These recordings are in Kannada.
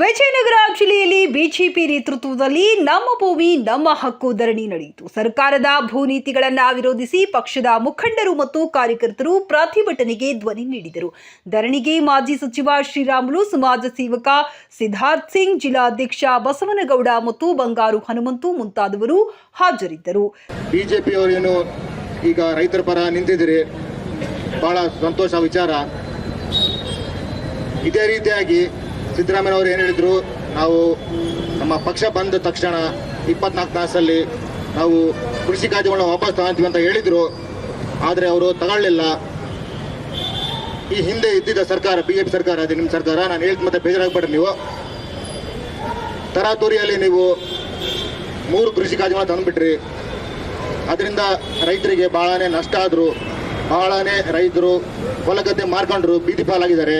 ವಿಜಯನಗರ ಜಿಲ್ಲೆಯಲ್ಲಿ ಬಿಜೆಪಿ ನೇತೃತ್ವದಲ್ಲಿ ನಮ್ಮ ಭೂಮಿ, ನಮ್ಮ ಹಕ್ಕು ಧರಣಿ ನಡೆಯಿತು. ಸರ್ಕಾರದ ಭೂ ನೀತಿಗಳನ್ನು ವಿರೋಧಿಸಿ ಪಕ್ಷದ ಮುಖಂಡರು ಮತ್ತು ಕಾರ್ಯಕರ್ತರು ಪ್ರತಿಭಟನೆಗೆ ಧ್ವನಿ ನೀಡಿದರು. ಧರಣಿಗೆ ಮಾಜಿ ಸಚಿವ ಶ್ರೀರಾಮುಲು, ಸಮಾಜ ಸೇವಕ ಸಿದ್ಧಾರ್ಥ್ ಸಿಂಗ್, ಜಿಲ್ಲಾಧ್ಯಕ್ಷ ಬಸವನಗೌಡ ಮತ್ತು ಬಂಗಾರು ಹನುಮಂತು ಮುಂತಾದವರು ಹಾಜರಿದ್ದರು. ಬಿಜೆಪಿಯವರೇನು ಈಗ ರೈತರ ಪರ ನಿಂತಿದ್ದೀರಿ? ಬಹಳ ಸಂತೋಷ, ವಿಚಾರ. ಇದೇ ರೀತಿಯಾಗಿ ಸಿದ್ದರಾಮಯ್ಯನವರು ಏನು ಹೇಳಿದ್ರು, ನಾವು ನಮ್ಮ ಪಕ್ಷ ಬಂದ ತಕ್ಷಣ ಇಪ್ಪತ್ನಾಲ್ಕು ತಾಸಲ್ಲಿ ನಾವು ಕೃಷಿ ಕಾಯ್ದೆಗಳನ್ನ ವಾಪಸ್ ತಗೊಂತೀವಿ ಅಂತ ಹೇಳಿದ್ರು, ಆದರೆ ಅವರು ತಗೊಳ್ಳಿಲ್ಲ. ಈ ಹಿಂದೆ ಇದ್ದಿದ್ದ ಸರ್ಕಾರ ಬಿ ಜೆ ಪಿ ಸರ್ಕಾರ, ಅದೇ ನಿಮ್ಮ ಸರ್ಕಾರ, ನಾನು ಹೇಳ್ತು ಮತ್ತೆ ಬೇಜಾರಾಗ್ಬೇಡ್ರಿ ನೀವು. ತರಾತುರಿಯಲ್ಲಿ ನೀವು ಮೂರು ಕೃಷಿ ಕಾಯ್ದೆಗಳನ್ನ ತಂದುಬಿಟ್ರಿ. ಅದರಿಂದ ರೈತರಿಗೆ ಭಾಳನೇ ನಷ್ಟ ಆದರು ಭಾಳನೇ ರೈತರು ಹೊಲಗದ್ದೆ ಮಾರ್ಕೊಂಡ್ರು, ಬೀದಿ ಪಾಲಾಗಿದ್ದಾರೆ.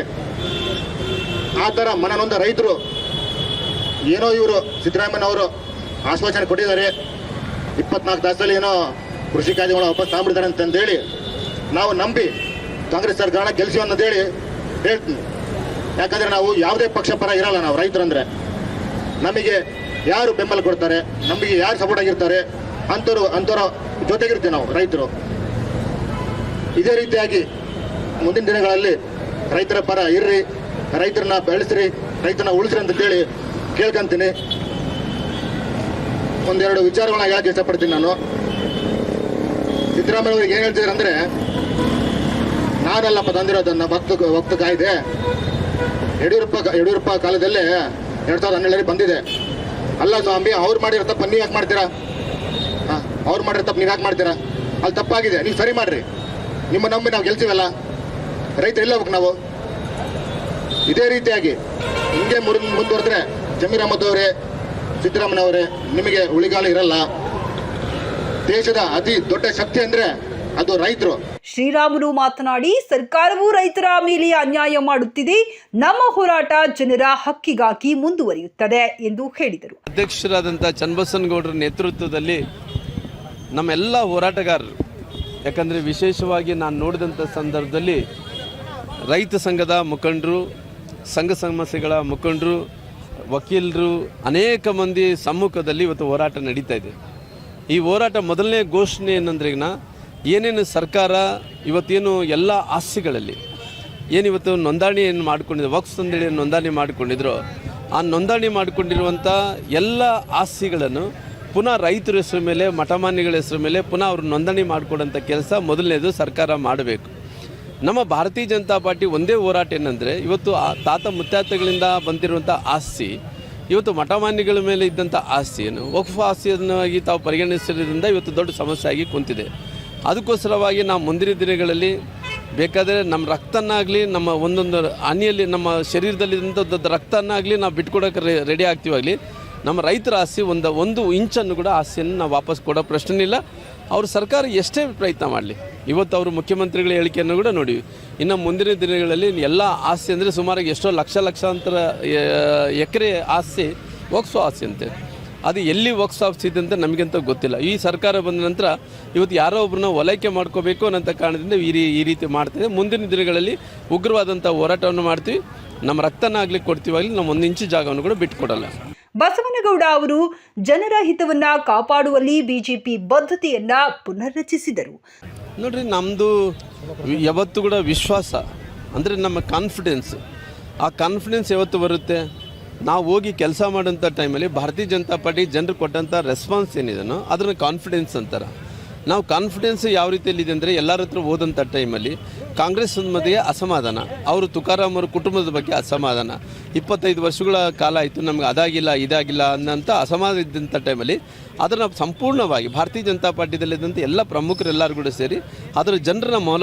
ಆ ಥರ ಮನನೊಂದ ರೈತರು ಏನೋ ಇವರು ಸಿದ್ದರಾಮಯ್ಯನವರು ಆಶ್ವಾಸನೆ ಕೊಟ್ಟಿದ್ದಾರೆ. ಇಪ್ಪತ್ನಾಲ್ಕು ತಾಸಲ್ಲಿ ಏನೋ ಕೃಷಿ ಕಾಯ್ದೆಗಳು ವಾಪಸ್ ತಗೊಂಡ್ಬಿಡ್ತಾರೆ ಅಂತಂದೇಳಿ ನಾವು ನಂಬಿ ಕಾಂಗ್ರೆಸ್ ಸರ್ಕಾರ ಗೆಲ್ಸಿವಿ ಅನ್ನೋದೇಳಿ ಹೇಳ್ತೀನಿ. ಯಾಕಂದರೆ ನಾವು ಯಾವುದೇ ಪಕ್ಷ ಪರ ಇರಲ್ಲ ನಾವು ರೈತರಂದರೆ ನಮಗೆ ಯಾರು ಬೆಂಬಲ ಕೊಡ್ತಾರೆ, ನಮಗೆ ಯಾರು ಸಪೋರ್ಟ್ ಆಗಿರ್ತಾರೆ, ಅಂಥವ್ರು ಅಂಥವ್ರ ಜೊತೆಗಿರ್ತೀವಿ ನಾವು ರೈತರು. ಇದೇ ರೀತಿಯಾಗಿ ಮುಂದಿನ ದಿನಗಳಲ್ಲಿ ರೈತರ ಪರ ಇರ್ರಿ. ರೈತರನ್ನ ಬೆಳೆಸ್ರಿ, ರೈತರನ್ನ ಉಳಿಸ್ರಿ ಅಂತೇಳಿ ಕೇಳ್ಕೊಂತೀನಿ. ಒಂದೆರಡು ವಿಚಾರಗಳನ್ನ ಹೇಳಕ್ಕೆ ಇಷ್ಟಪಡ್ತೀನಿ ನಾನು. ಸಿದ್ದರಾಮಯ್ಯ ಅವ್ರಿಗೆ ಏನು ಹೇಳ್ತಿದ್ದಾರೆ ಅಂದ್ರೆ ನಾನಲ್ಲಪ್ಪ ತಂದಿರೋದನ್ನ ಭಕ್ತ ಭಕ್ತ ಕಾಯ್ದೆ ಯಡಿಯೂರಪ್ಪ ಯಡಿಯೂರಪ್ಪ ಕಾಲದಲ್ಲೇ ಎರಡ್ ಸಾವಿರದ ಹನ್ನೆರಡರಲ್ಲಿ ಬಂದಿದೆ. ಅಲ್ಲ ಸ್ವಾಮಿ, ಅವ್ರು ಮಾಡಿರೋ ತಪ್ಪ ನೀವು ಯಾಕೆ ಮಾಡ್ತೀರಾ? ಹಾಂ, ಅವ್ರು ಮಾಡಿರೋ ತಪ್ಪು ನೀವು ಯಾಕೆ ಮಾಡ್ತೀರಾ? ಅಲ್ಲಿ ತಪ್ಪಾಗಿದೆ, ನೀವು ಸರಿ ಮಾಡ್ರಿ. ನಿಮ್ಮ ನಂಬಿ ನಾವು ಗೆಲ್ತೀವಲ್ಲ ರೈತರು ಎಲ್ಲ ಹೋಗ್ಬೇಕು ನಾವು. ಇದೇ ರೀತಿಯಾಗಿ ಹಿಂಗೆ ಮುರಿ ಮುಂದುವರೆದ್ರೆ ಜಮೀರ್ ಅಹಮದ್ ಅವರೇ ಸಿದ್ದರಾಮಯ್ಯ ನಿಮಗೆ ಉಳಿಗಾಲ ಇರಲ್ಲ. ದೇಶದ ಅತಿ ದೊಡ್ಡ ಶಕ್ತಿ ಅಂದ್ರೆ ಅದು ರೈತರು. ಶ್ರೀರಾಮುಲು ಮಾತನಾಡಿ ಸರ್ಕಾರವು ರೈತರ ಮೇಲೆ ಅನ್ಯಾಯ ಮಾಡುತ್ತಿದೆ. ನಮ್ಮ ಹೋರಾಟ ಜನರ ಹಕ್ಕಿಗಾಗಿ ಮುಂದುವರಿಯುತ್ತದೆ ಎಂದು ಹೇಳಿದರು. ಅಧ್ಯಕ್ಷರಾದಂಥ ಚನ್ನಬಸನಗೌಡರ ನೇತೃತ್ವದಲ್ಲಿ ನಮ್ಮೆಲ್ಲ ಹೋರಾಟಗಾರರು ಯಾಕಂದರೆ ವಿಶೇಷವಾಗಿ ನಾನು ನೋಡಿದಂಥ ಸಂದರ್ಭದಲ್ಲಿ ರೈತ ಸಂಘದ ಮುಖಂಡರು ಸಂಘ ಸಮಸ್ಯೆಗಳ ಮುಖಂಡರು, ವಕೀಲರು, ಅನೇಕ ಮಂದಿ ಸಮ್ಮುಖದಲ್ಲಿ ಇವತ್ತು ಹೋರಾಟ ನಡೀತಾ ಇದೆ. ಈ ಹೋರಾಟ ಮೊದಲನೇ ಘೋಷಣೆ ಏನಂದ್ರೆಗಿನ ಏನೇನು ಸರ್ಕಾರ ಇವತ್ತೇನು ಎಲ್ಲ ಆಸ್ತಿಗಳಲ್ಲಿ ಏನಿವತ್ತು ನೋಂದಣಿ ಏನು ಮಾಡ್ಕೊಂಡಿದ್ರು ವಕ್ಸ್ ಅಂತೇಳಿ ನೋಂದಣಿ ಮಾಡಿಕೊಂಡಿದ್ರು, ಆ ನೋಂದಣಿ ಮಾಡಿಕೊಂಡಿರುವಂಥ ಎಲ್ಲ ಆಸ್ತಿಗಳನ್ನು ಪುನಃ ರೈತರ ಹೆಸರು ಮೇಲೆ, ಮಠಮಾನ್ಯಗಳ ಹೆಸರು ಮೇಲೆ ಪುನಃ ಅವರು ನೋಂದಣಿ ಮಾಡಿಕೊಡೋಂಥ ಕೆಲಸ ಮೊದಲನೇದು ಸರ್ಕಾರ ಮಾಡಬೇಕು. ನಮ್ಮ ಭಾರತೀಯ ಜನತಾ ಪಾರ್ಟಿ ಒಂದೇ ಹೋರಾಟ ಏನಂದರೆ, ಇವತ್ತು ಆ ತಾತ ಮುತ್ತಾತಗಳಿಂದ ಬಂದಿರುವಂಥ ಆಸ್ತಿ, ಇವತ್ತು ಮಠಮಾನ್ಯಗಳ ಮೇಲೆ ಇದ್ದಂಥ ಆಸ್ತಿಯನ್ನು ವಕ್ಫ್ ಆಸ್ತಿಯನ್ನಾಗಿ ತಾವು ಪರಿಗಣಿಸಿರೋದ್ರಿಂದ ಇವತ್ತು ದೊಡ್ಡ ಸಮಸ್ಯೆ ಆಗಿ ಕುಂತಿದೆ. ಅದಕ್ಕೋಸ್ಕರವಾಗಿ ನಾವು ಮುಂದಿನ ದಿನಗಳಲ್ಲಿ ಬೇಕಾದರೆ ನಮ್ಮ ರಕ್ತನಾಗಲಿ, ನಮ್ಮ ಒಂದೊಂದು ಹನಿಯಲ್ಲಿ, ನಮ್ಮ ಶರೀರದಲ್ಲಿದ್ದಂಥ ದೊಡ್ಡ ರಕ್ತನಾಗಲಿ ನಾವು ಬಿಟ್ಕೊಡೋಕೆ ರೆಡಿ ಆಗ್ತೀವಾಗಲಿ ನಮ್ಮ ರೈತರ ಆಸ್ತಿ ಒಂದು ಒಂದು ಇಂಚನ್ನು ಕೂಡ ಆಸ್ತಿಯನ್ನು ನಾವು ವಾಪಸ್ ಕೊಡೋ ಪ್ರಶ್ನೆ ಇಲ್ಲ. ಅವ್ರ ಸರ್ಕಾರ ಎಷ್ಟೇ ಪ್ರಯತ್ನ ಮಾಡಲಿ. ಇವತ್ತು ಅವರು ಮುಖ್ಯಮಂತ್ರಿಗಳ ಹೇಳಿಕೆಯನ್ನು ಕೂಡ ನೋಡಿವಿ ಇನ್ನು ಮುಂದಿನ ದಿನಗಳಲ್ಲಿ ಎಲ್ಲ ಆಸ್ತಿ ಅಂದರೆ ಸುಮಾರು ಎಷ್ಟೋ ಲಕ್ಷ ಲಕ್ಷಾಂತರ ಎಕರೆ ಆಸ್ತಿ ವಕ್ಸು ಆಸ್ತಿ ಅಂತೆ. ಅದು ಎಲ್ಲಿ ವಕ್ಸ್ ಇದೆ ಅಂತ ನಮಗಂತ ಗೊತ್ತಿಲ್ಲ. ಈ ಸರ್ಕಾರ ಬಂದ ನಂತರ ಇವತ್ತು ಯಾರೋ ಒಬ್ಬರನ್ನ ಒಲೈಕೆ ಮಾಡ್ಕೋಬೇಕು ಅನ್ನೋಂಥ ಕಾರಣದಿಂದ ಈ ರೀ, ಈ ರೀತಿ ಮಾಡ್ತಿದೆ ಮುಂದಿನ ದಿನಗಳಲ್ಲಿ ಉಗ್ರವಾದಂಥ ಹೋರಾಟವನ್ನು ಮಾಡ್ತೀವಿ. ನಮ್ಮ ರಕ್ತನ ಕೊಡ್ತೀವಾಗಲಿ ನಮ್ಮ ಒಂದು ಇಂಚು ಜಾಗವನ್ನು ಕೂಡ ಬಿಟ್ಟುಕೊಡಲ್ಲ ಬಸವನಗೌಡ ಅವರು ಜನರ ಹಿತವನ್ನ ಕಾಪಾಡುವಲ್ಲಿ ಬಿಜೆಪಿ ಬದ್ಧತೆಯನ್ನ ಪುನರ್ರಚಿಸಿದರು. ನೋಡ್ರಿ ನಮ್ಮದು ಯಾವತ್ತು ಕೂಡ ವಿಶ್ವಾಸ, ಅಂದರೆ ನಮ್ಮ ಕಾನ್ಫಿಡೆನ್ಸ್ ಆ ಕಾನ್ಫಿಡೆನ್ಸ್ ಯಾವತ್ತು ಬರುತ್ತೆ? ನಾವು ಹೋಗಿ ಕೆಲಸ ಮಾಡೋಂಥ ಟೈಮಲ್ಲಿ ಭಾರತೀಯ ಜನತಾ ಪಾರ್ಟಿ ಜನರು ಕೊಟ್ಟಂಥ ರೆಸ್ಪಾನ್ಸ್ ಏನಿದೆನೋ ಅದನ್ನು ಕಾನ್ಫಿಡೆನ್ಸ್ ಅಂತಾರೆ. ನಾವು ಕಾನ್ಫಿಡೆನ್ಸ್ ಯಾವ ರೀತಿಯಲ್ಲಿದೆ ಅಂದರೆ ಎಲ್ಲರ ಹತ್ರ ಹೋದಂಥ ಟೈಮಲ್ಲಿ ಕಾಂಗ್ರೆಸ್ ಮಧ್ಯೆ ಅಸಮಾಧಾನ. ಅವರು ತುಕಾರಾಮ್ ಅವರ ಕುಟುಂಬದ ಬಗ್ಗೆ ಅಸಮಾಧಾನ. ಇಪ್ಪತ್ತೈದು ವರ್ಷಗಳ ಕಾಲ ಆಯಿತು, ನಮ್ಗೆ ಅದಾಗಿಲ್ಲ, ಇದಾಗಿಲ್ಲ ಅನ್ನೋಂಥ ಅಸಮಾಧಾನ ಇದ್ದಂಥ ಟೈಮಲ್ಲಿ ಅದನ್ನು ಸಂಪೂರ್ಣವಾಗಿ ಭಾರತೀಯ ಜನತಾ ಪಾರ್ಟಿದಲ್ಲಿದ್ದಂಥ ಎಲ್ಲ ಪ್ರಮುಖರೆಲ್ಲರೂ ಕೂಡ ಸೇರಿ ಅದರ ಜನರನ್ನ ಮೊಲ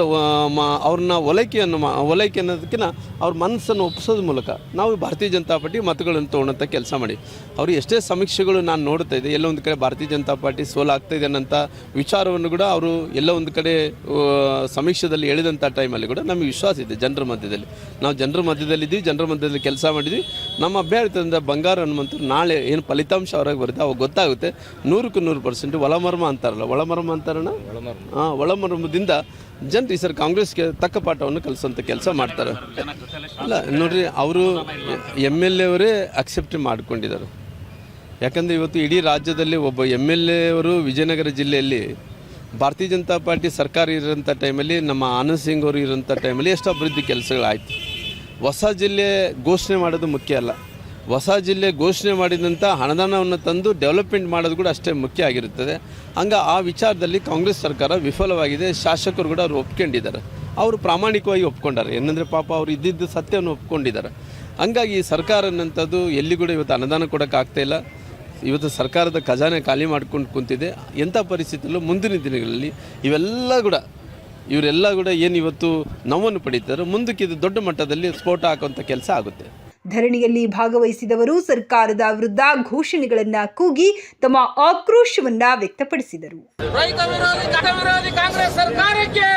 ಅವ್ರನ್ನ ಒಲೈಕೆಯನ್ನು ಒಲೈಕೆ ಅನ್ನೋದಕ್ಕಿಂತ ಅವ್ರ ಮನಸ್ಸನ್ನು ಒಪ್ಪಿಸೋದ್ರ ಮೂಲಕ ನಾವು ಭಾರತೀಯ ಜನತಾ ಪಾರ್ಟಿ ಮತಗಳನ್ನು ತೊಗೊಳಂಥ ಕೆಲಸ ಮಾಡಿ. ಅವರು ಎಷ್ಟೇ ಸಮೀಕ್ಷೆಗಳು ನಾನು ನೋಡ್ತಾ ಇದ್ದೆ, ಎಲ್ಲೋ ಒಂದು ಕಡೆ ಭಾರತೀಯ ಜನತಾ ಪಾರ್ಟಿ ಸೋಲಾಗ್ತಾ ಇದೆ ಅನ್ನೋಂಥ ವಿಚಾರವನ್ನು ಕೂಡ ಅವರು ಎಲ್ಲೋ ಒಂದು ಕಡೆ ಸಮೀಕ್ಷೆದಲ್ಲಿ ಹೇಳಿದಂಥ ಟೈಮಲ್ಲಿ ಕೂಡ ನಮಗೆ ವಿಶ್ವಾಸ ಇದೆ ಜನರ ಮಧ್ಯದಲ್ಲಿ. ನಾವು ಜನರ ಮಧ್ಯದಲ್ಲಿದ್ದೀವಿ ಜನರ ಮಧ್ಯದಲ್ಲಿ ಕೆಲಸ ಮಾಡಿದ್ವಿ ನಮ್ಮ ಅಭ್ಯರ್ಥಿಯಿಂದ ಬಂಗಾರ ಅನ್ನುವಂಥ ನಾಳೆ ಏನು ಫಲಿತಾಂಶ ಅವರಾಗಿ ಬರುತ್ತೆ ಅವಾಗ ಗೊತ್ತಾಗುತ್ತೆ. ನೂರಕ್ಕೆ ನೂರು ಪರ್ಸೆಂಟ್ ಒಳಮರ್ಮ ಅಂತಾರಲ್ಲ ಒಳಮರ್ಮ ಅಂತಾರಣ ಹಾಂ ಒಳಮರ್ಮದಿಂದ ಜನರು ಈ ಸರ್ ಕಾಂಗ್ರೆಸ್ಗೆ ತಕ್ಕ ಪಾಠವನ್ನು ಕಲಿಸುವಂಥ ಕೆಲಸ ಮಾಡ್ತಾರೆ. ಅಲ್ಲ ನೋಡ್ರಿ ಅವರು ಎಂ ಎಲ್ ಎ ಅವರೇ ಅಕ್ಸೆಪ್ಟ್ ಮಾಡ್ಕೊಂಡಿದ್ದಾರೆ. ಯಾಕಂದರೆ ಇವತ್ತು ಇಡೀ ರಾಜ್ಯದಲ್ಲಿ ಒಬ್ಬ ಎಂ ಎಲ್ ಎ ಅವರು ವಿಜಯನಗರ ಜಿಲ್ಲೆಯಲ್ಲಿ ಭಾರತೀಯ ಜನತಾ ಪಾರ್ಟಿ ಸರ್ಕಾರ ಇರೋಂಥ ಟೈಮಲ್ಲಿ ನಮ್ಮ ಆನಂದ್ ಸಿಂಗ್ ಅವರು ಇರೋಂಥ ಟೈಮಲ್ಲಿ ಎಷ್ಟು ಅಭಿವೃದ್ಧಿ ಕೆಲಸಗಳಾಯಿತು. ಹೊಸ ಜಿಲ್ಲೆ ಘೋಷಣೆ ಮಾಡೋದು ಮುಖ್ಯ ಅಲ್ಲ. ಹೊಸ ಜಿಲ್ಲೆ ಘೋಷಣೆ ಮಾಡಿದಂಥ ಹಣದಾನವನ್ನು ತಂದು ಡೆವಲಪ್ಮೆಂಟ್ ಮಾಡೋದು ಕೂಡ ಅಷ್ಟೇ ಮುಖ್ಯ ಆಗಿರುತ್ತದೆ. ಹಂಗೆ ಆ ವಿಚಾರದಲ್ಲಿ ಕಾಂಗ್ರೆಸ್ ಸರ್ಕಾರ ವಿಫಲವಾಗಿದೆ, ಶಾಸಕರು ಕೂಡ ಅವರು ಒಪ್ಕೊಂಡಿದ್ದಾರೆ. ಅವರು ಪ್ರಾಮಾಣಿಕವಾಗಿ ಒಪ್ಕೊಂಡಾರೆ, ಏನಂದರೆ ಪಾಪ ಅವರು ಇದ್ದಿದ್ದು ಸತ್ಯವನ್ನು ಒಪ್ಕೊಂಡಿದ್ದಾರೆ. ಹಂಗಾಗಿ ಸರ್ಕಾರ ಅನ್ನಂಥದ್ದು ಎಲ್ಲಿ ಕೂಡ ಇವತ್ತು ಅನುದಾನ ಕೊಡೋಕ್ಕಾಗ್ತಾ ಇಲ್ಲ. ಇವತ್ತು ಸರ್ಕಾರದ ಖಜಾನೆ ಖಾಲಿ ಮಾಡ್ಕೊಂಡು ಕುಂತಿದೆ. ಎಂಥ ಪರಿಸ್ಥಿತಿಯಲ್ಲೂ ಮುಂದಿನ ದಿನಗಳಲ್ಲಿ ಇವೆಲ್ಲ ಕೂಡ, ಇವರೆಲ್ಲ ಕೂಡ ಏನು ಇವತ್ತು ನೋವನ್ನು ಪಡೀತಾರೋ ಮುಂದಕ್ಕೆ ಇದು ದೊಡ್ಡ ಮಟ್ಟದಲ್ಲಿ ಸ್ಫೋಟ ಹಾಕುವಂಥ ಕೆಲಸ ಆಗುತ್ತೆ. ಧರಣಿಯಲ್ಲಿ ಭಾಗವಹಿಸಿದವರು ಸರ್ಕಾರದ ವಿರುದ್ಧ ಘೋಷಣೆಗಳನ್ನ ಕೂಗಿ ತಮ್ಮ ಆಕ್ರೋಶವನ್ನ ವ್ಯಕ್ತಪಡಿಸಿದರು ರೈತ ವಿರೋಧಿ ಕಾಂಗ್ರೆಸ್ ಸರ್ಕಾರಕ್ಕೆ